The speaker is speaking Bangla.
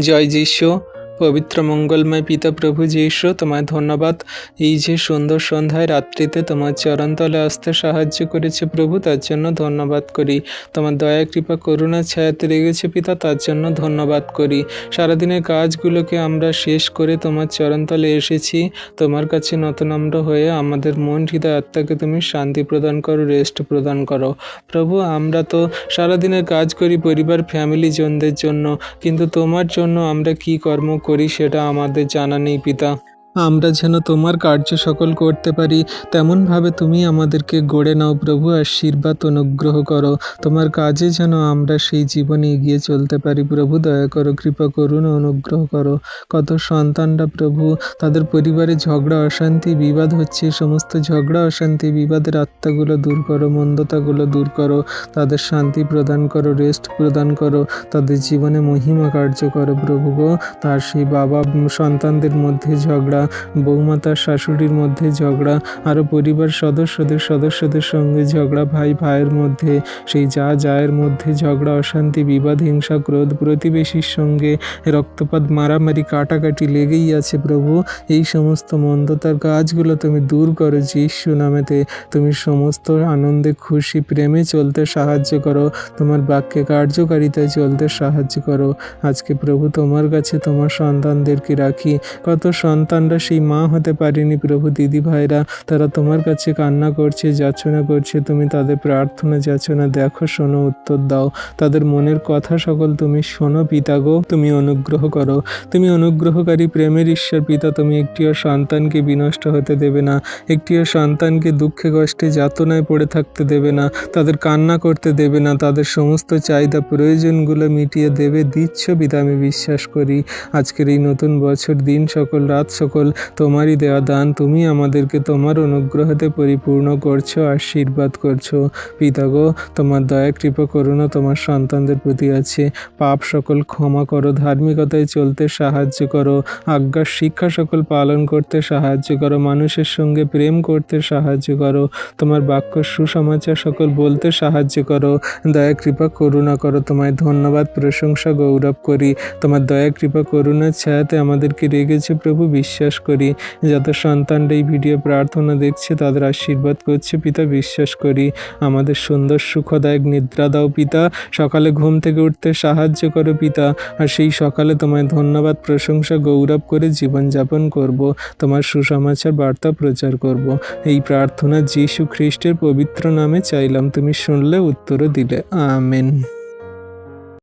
জয় যিশু। পবিত্র মঙ্গলময় পিতা প্রভু যিশু, তোমায় ধন্যবাদ। এই যে সুন্দর সন্ধ্যায় রাত্রিতে তোমার চরণতলে আসতে সাহায্য করেছে প্রভু, তার জন্য ধন্যবাদ করি। তোমার দয়া, কৃপা, করুণা ছায়াতে লেগেছে পিতা, তার জন্য ধন্যবাদ করি। সারাদিনের কাজগুলোকে আমরা শেষ করে তোমার চরণতলে এসেছি। তোমার কাছে নতনম্র হয়ে আমাদের মন, হৃদয়, আত্মাকে তুমি শান্তি প্রদান করো, রেস্ট প্রদান করো। প্রভু, আমরা তো সারাদিনের কাজ করি পরিবার, ফ্যামিলি, জনদের জন্য। কিন্তু তোমার জন্য আমরা কি কর্ম করি সেটা আমাদের জানা নেই পিতা। আমরা যেন তোমার কার্য সকল করতে পারি, তেমনভাবে তুমি আমাদেরকে গড়ে নাও প্রভু, আশীর্বাদ, অনুগ্রহ করো। তোমার কাজে যেন আমরা সেই জীবনে এগিয়ে চলতে পারি। প্রভু, দয়া করো, কৃপা করুন, অনুগ্রহ করো। কত সন্তানরা প্রভু, তাদের পরিবারে ঝগড়া, অশান্তি, বিবাদ হচ্ছে। সমস্ত ঝগড়া, অশান্তি, বিবাদের আত্মাগুলো দূর করো, মন্দতাগুলো দূর করো। তাদের শান্তি প্রদান করো রেস্ট প্রদান করো। তাদের জীবনে মহিমা কার্য করো প্রভু গো। তার সেই বাবা সন্তানদের মধ্যে ঝগড়া বৌমা তার শাশুড়ির মধ্যে ঝগড়া আরও পরিবার সদস্যদের সদস্যদের সঙ্গে ঝগড়া ভাই ভাইয়ের মধ্যে, সেই যা জায়ের মধ্যে ঝগড়া, অশান্তি, বিবাদ, হিংসা, ক্রোধ, প্রতিবেশীর সঙ্গে রক্তপাত, মারামারি, কাটাকাটি লেগেই আছে প্রভু। এই সমস্ত মন্দতার কাজগুলো তুমি দূর করো যিশু নামেতে। তুমি সমস্ত আনন্দে, খুশি, প্রেমে চলতে সাহায্য করো। তোমার বাক্যে কার্যকারিতায় চলতে সাহায্য করো। আজকে প্রভু তোমার কাছে তোমার সন্তানদেরকে রাখি। কত সন্তানরা সেই মা হতে পারেনি। প্রভু দিদি ভাইরা, তারা তোমার কাছে কান্না করছে যাচনা করছে, তুমি তাদের প্রার্থনা যাচনা দেখো, শোনো, উত্তর দাও। তাদের মনের কথা সকল তুমি শোনো, পিতা গো, তুমি অনুগ্রহ করো। তুমি অনুগ্রহকারী, প্রেমের ঈশ্বর পিতা, তুমি একটিও সন্তানকে বিনষ্ট হতে দেবে না। একটিও সন্তানকে দুঃখে কষ্টে যাতনায় পড়ে থাকতে দেবে না। তাদের কান্না করতে দেবে না। তাদের সমস্ত চাহিদা, প্রয়োজনগুলো মিটিয়ে দেবে। দিচ্ছ পিতা, আমি বিশ্বাস করি। আজকের এই নতুন বছর, দিন, সকল রাত, সকল তোমারই দেওয়া দান। তুমি আমাদেরকে তোমার অনুগ্রহতে পরিপূর্ণ করছ, আশীর্বাদ করছ। পিতা গো, তোমার দয়া, কৃপা, করুণা তোমার সন্তানদের প্রতি আছে। পাপ সকল ক্ষমা করো, ধার্মিকতায় চলতে সাহায্য করো। আজ্ঞার শিক্ষা সকল পালন করতে সাহায্য করো। মানুষের সঙ্গে প্রেম করতে সাহায্য করো। তোমার বাক্য, সুসমাচার সকল বলতে সাহায্য করো। দয়া, কৃপা, করুণা করো। তোমায় ধন্যবাদ, প্রশংসা, গৌরব করি। তোমার দয়া, কৃপা, করুণার ছায়াতে আমাদেরকে রেগেছে প্রভু বিশ্বাস করি, যত সন্তানরা এই ভিডিও প্রার্থনা দেখছে তাদের আশীর্বাদ করছে, পিতা বিশ্বাস করি। আমাদের সুন্দর সুখদায়ক নিদ্রা দাও পিতা, সকালে ঘুম থেকে উঠতে সাহায্য করো পিতা, আর সেই সকালে তোমায় ধন্যবাদ, প্রশংসা, গৌরব করে জীবনযাপন করব, তোমার সুসমাচার বার্তা প্রচার করব। এই প্রার্থনা যীশু খ্রিস্টের পবিত্র নামে চাইলাম, তুমি শুনলে উত্তরও দিলে। আমেন।